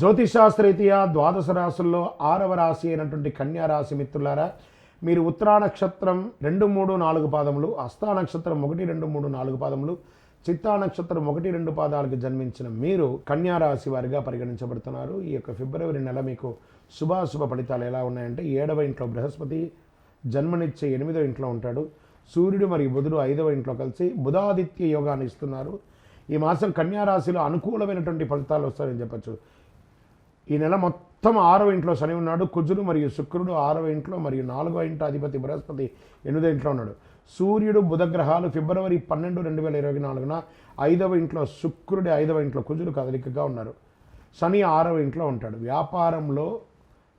జ్యోతిషాస్త్రరీత్యా ద్వాదశ రాశుల్లో ఆరవ రాశి అయినటువంటి కన్యా రాశి మిత్రులారా మీరు ఉత్తరా నక్షత్రం రెండు మూడు నాలుగు పాదములు హస్తా నక్షత్రం ఒకటి రెండు మూడు నాలుగు పాదములు చిత్తా నక్షత్రం ఒకటి రెండు పాదాలకు జన్మించిన మీరు కన్యా రాశి వారిగా పరిగణించబడుతున్నారు. ఈ యొక్క ఫిబ్రవరి నెల మీకు శుభాశుభ ఫలితాలు ఎలా ఉన్నాయంటే ఏడవ ఇంట్లో బృహస్పతి జన్మనిచ్చే ఎనిమిదవ ఇంట్లో ఉంటాడు సూర్యుడు మరియు బుధుడు ఐదవ ఇంట్లో కలిసి బుధాదిత్య యోగాన్ని ఇస్తున్నారు. ఈ మాసం కన్యారాశిలో అనుకూలమైనటువంటి ఫలితాలు వస్తాయని చెప్పచ్చు. ఈ నెల మొత్తం ఆరవ ఇంట్లో శని ఉన్నాడు కుజుడు మరియు శుక్రుడు ఆరవ ఇంట్లో మరియు నాలుగవ ఇంట్లో అధిపతి బృహస్పతి ఎనిమిదో ఇంట్లో ఉన్నాడు. సూర్యుడు బుధగ్రహాలు ఫిబ్రవరి పన్నెండు రెండు వేల ఇరవై నాలుగున ఐదవ ఇంట్లో శుక్రుడి ఐదవ ఇంట్లో కుజుడు కదలికగా ఉన్నారు. శని ఆరవ ఇంట్లో ఉంటాడు. వ్యాపారంలో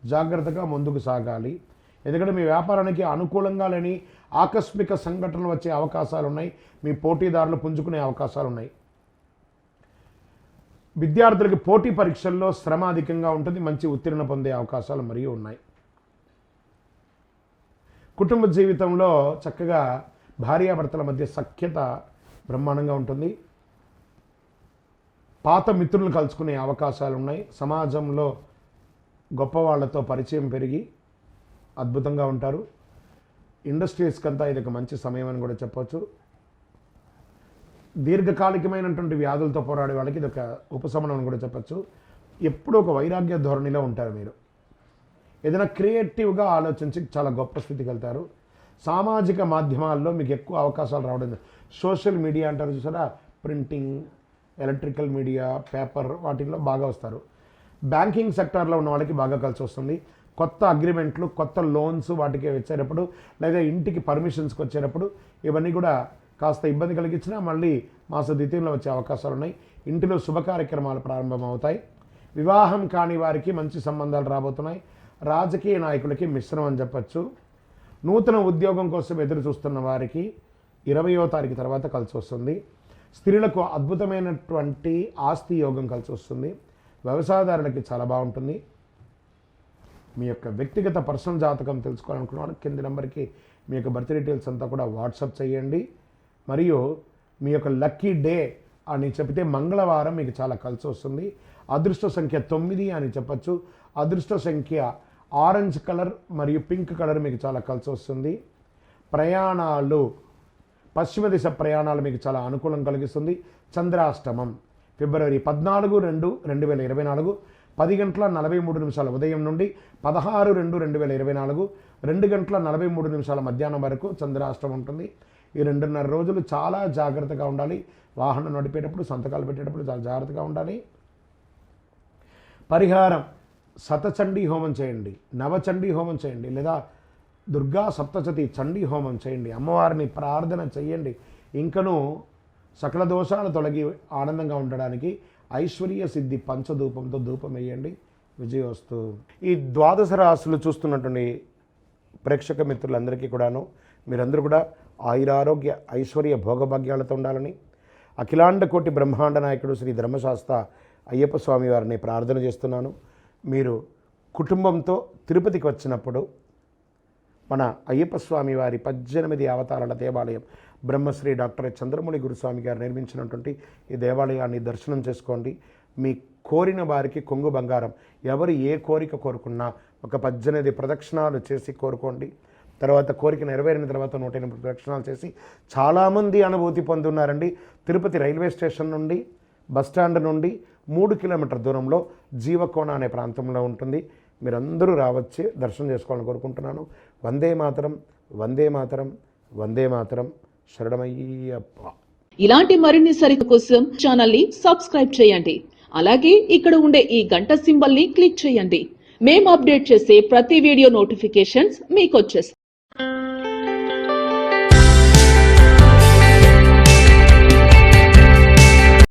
జాగ్రత్తగా ముందుకు సాగాలి. ఎందుకంటే మీ వ్యాపారానికి అనుకూలంగా లేని ఆకస్మిక సంఘటనలు వచ్చే అవకాశాలు ఉన్నాయి మీ పోటీదారులు పుంజుకునే అవకాశాలు ఉన్నాయి విద్యార్థులకి పోటీ పరీక్షల్లో శ్రమ అధికంగా ఉంటుంది మంచి ఉత్తీర్ణ పొందే అవకాశాలు మరియు ఉన్నాయి. కుటుంబ జీవితంలో చక్కగా భార్యాభర్తల మధ్య సఖ్యత బ్రహ్మాండంగా ఉంటుంది. పాత మిత్రులను కలుసుకునే అవకాశాలు ఉన్నాయి. సమాజంలో గొప్పవాళ్ళతో పరిచయం పెరిగి అద్భుతంగా ఉంటారు. ఇండస్ట్రీస్కి అంతా ఇది ఒక మంచి సమయం అని కూడా చెప్పవచ్చు దీర్ఘకాలికమైనటువంటి వ్యాధులతో పోరాడే వాళ్ళకి ఇది ఒక ఉపశమనం అని కూడా చెప్పచ్చు. ఎప్పుడూ ఒక వైరాగ్య ధోరణిలో ఉంటారు మీరు. ఏదైనా క్రియేటివ్గా ఆలోచించి చాలా గొప్ప స్థితికి వెళ్తారు. సామాజిక మాధ్యమాల్లో మీకు ఎక్కువ అవకాశాలు రావడం సోషల్ మీడియా అంటారు చూసారా? ప్రింటింగ్ ఎలక్ట్రికల్ మీడియా పేపర్ వాటిల్లో బాగా వస్తారు. బ్యాంకింగ్ సెక్టార్లో ఉన్న వాళ్ళకి బాగా కలిసి వస్తుంది. కొత్త అగ్రిమెంట్లు కొత్త లోన్స్ వాటికి వచ్చేటప్పుడు లేదా ఇంటికి పర్మిషన్స్కి వచ్చేటప్పుడు ఇవన్నీ కూడా కాస్త ఇబ్బంది కలిగించినా మళ్ళీ మాస ద్వితీయంలో వచ్చే అవకాశాలు ఉన్నాయి. ఇంటిలో శుభ కార్యక్రమాలు ప్రారంభమవుతాయి. వివాహం కాని వారికి మంచి సంబంధాలు రాబోతున్నాయి. రాజకీయ నాయకులకి మిశ్రమం అని చెప్పచ్చు. నూతన ఉద్యోగం కోసం ఎదురు చూస్తున్న వారికి ఇరవయో తారీఖు తర్వాత కలిసి వస్తుంది. స్త్రీలకు అద్భుతమైనటువంటి ఆస్తి యోగం కలిసి వస్తుంది. వ్యవసాయదారులకి చాలా బాగుంటుంది. మీ యొక్క వ్యక్తిగత పర్సనల్ జాతకం తెలుసుకోవాలనుకున్నాను కింది నెంబర్కి మీ యొక్క బర్త్ డీటెయిల్స్ అంతా కూడా వాట్సాప్ చేయండి. మరియు మీ యొక్క లక్కీ డే అని చెప్తే మంగళవారం మీకు చాలా కలిసి వస్తుంది. అదృష్ట సంఖ్య తొమ్మిది అని చెప్పచ్చు. అదృష్ట సంఖ్య ఆరెంజ్ కలర్ మరియు పింక్ కలర్ మీకు చాలా కలిసి వస్తుంది. ప్రయాణాలు పశ్చిమ దిశ ప్రయాణాలు మీకు చాలా అనుకూలం కలిగిస్తుంది. చంద్రాష్టమం ఫిబ్రవరి పద్నాలుగు రెండు రెండు వేల ఇరవై నాలుగు పది గంటల నలభై మూడు నిమిషాల ఉదయం నుండి పదహారు రెండు రెండు వేల ఇరవై నాలుగు రెండు గంటల నలభై మూడు నిమిషాల మధ్యాహ్నం వరకు చంద్రాష్టమం ఉంటుంది. ఈ రెండున్నర రోజులు చాలా జాగ్రత్తగా ఉండాలి. వాహనం నడిపేటప్పుడు సంతకాలు పెట్టేటప్పుడు చాలా జాగ్రత్తగా ఉండాలి. పరిహారం శతచండీ హోమం చేయండి. నవచండీ హోమం చేయండి. లేదా దుర్గా సప్తచతి చండీ హోమం చేయండి. అమ్మవారిని ప్రార్థన చేయండి ఇంకను సకల దోషాలు తొలగి ఆనందంగా ఉండడానికి ఐశ్వర్య సిద్ధి పంచధూపంతో ధూపం వేయండి. విజయోస్తు. ఈ ద్వాదశ రాశులు చూస్తున్నటువంటి ప్రేక్షక మిత్రులందరికీ కూడాను మీరందరూ కూడా ఆయురారోగ్య ఐశ్వర్య భోగభాగ్యాలతో ఉండాలని అఖిలాండ కోటి బ్రహ్మాండ నాయకుడు శ్రీ ధర్మశాస్త్ర అయ్యప్ప స్వామి వారిని ప్రార్థన చేస్తున్నాను. మీరు కుటుంబంతో తిరుపతికి వచ్చినప్పుడు మన అయ్యప్ప స్వామి వారి పద్దెనిమిది అవతారాల దేవాలయం బ్రహ్మశ్రీ డాక్టర్ చంద్రమౌళి గురుస్వామి గారు నిర్మించినటువంటి ఈ దేవాలయాన్ని దర్శనం చేసుకోండి. మీ కోరిన వారికి కొంగు బంగారం. ఎవరు ఏ కోరిక కోరుకున్నా ఒక పద్దెనిమిది ప్రదక్షిణాలు చేసి కోరుకోండి. తర్వాత కోరిక నెరవేరిన తర్వాత నూట ఎనిమిది ప్రదక్షిణాలు చేసి చాలామంది అనుభూతి పొందున్నారండి. తిరుపతి రైల్వే స్టేషన్ నుండి బస్టాండ్ నుండి మూడు కిలోమీటర్ దూరంలో జీవకోణ అనే ప్రాంతంలో ఉంటుంది. మీరందరూ రావచ్చి దర్శనం చేసుకోవాలని కోరుకుంటున్నాను. వందే మాతరం వందే మాతరం వందే మాతరం. శరణమయ్యప్ప. ఇలాంటి మరిన్ని సరికు కోసం ఛానల్ని సబ్స్క్రైబ్ చేయండి. అలాగే ఇక్కడ ఉండే ఈ గంట సింబల్ని క్లిక్ చేయండి. మేము అప్డేట్ చేసే ప్రతి వీడియో నోటిఫికేషన్స్ మీకు వచ్చేస్తాయి